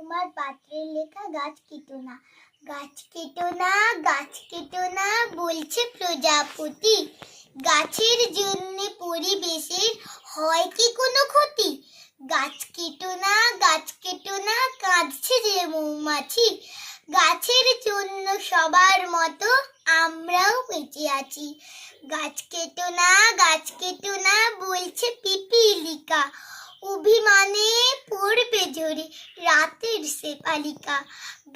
কুমার পাত্রের লেখা গাছ কেটো না। গাছ কেটো না, গাছ কেটো না বলছে প্রজাপতি। গাছের জন্য পরিবেশের হয় কি কোনো ক্ষতি? গাছ কেটো না, গাছ কেটো না কাঁদছে যে মৌমাছি। গাছের জন্য সবার মতো আমরাও বেঁচে আছি। গাছ কেটো না, গাছ কেটো না বলছে পিপিলিকা। অভিমানে পড়বে ঝরে রাতের শেফালিকা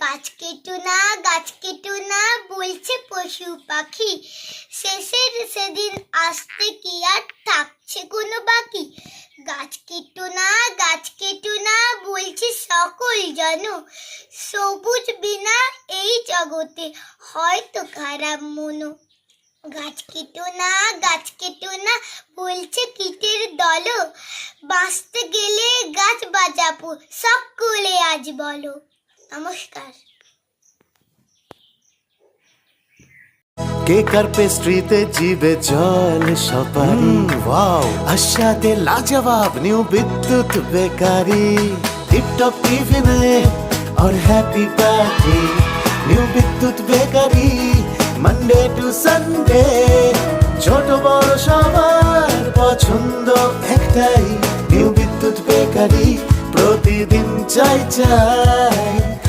গাছ কেটো না, গাছ কেটো না, বলছে পশু পাখি। শেষের সেদিন আসতে কি আর থাকছে কোনো বাকি? গাছ কেটো না, গাছ কেটো না, বলছে সকল জন। সবুজ বিনা এই জগতে হয়তো খারাপ মনো গাছ কেটো না, গাছ কেটো না বলছে কীটের দল বাঁচতে গেলে গাছ বাজাবো সকলে আজ বলো নমস্কার কেকার পেস্ট্রিতে জিবে জল সপারি ওয়াও আশাতে লাজবাব নিউ বিদ্যুৎ বেকারি টিপটপ টিফিনে और happy party new Bidyut bakery Monday to Sunday ছোট বড় সবার পছন্দ একটাই বেকারি প্রতিদিন চাই চাই।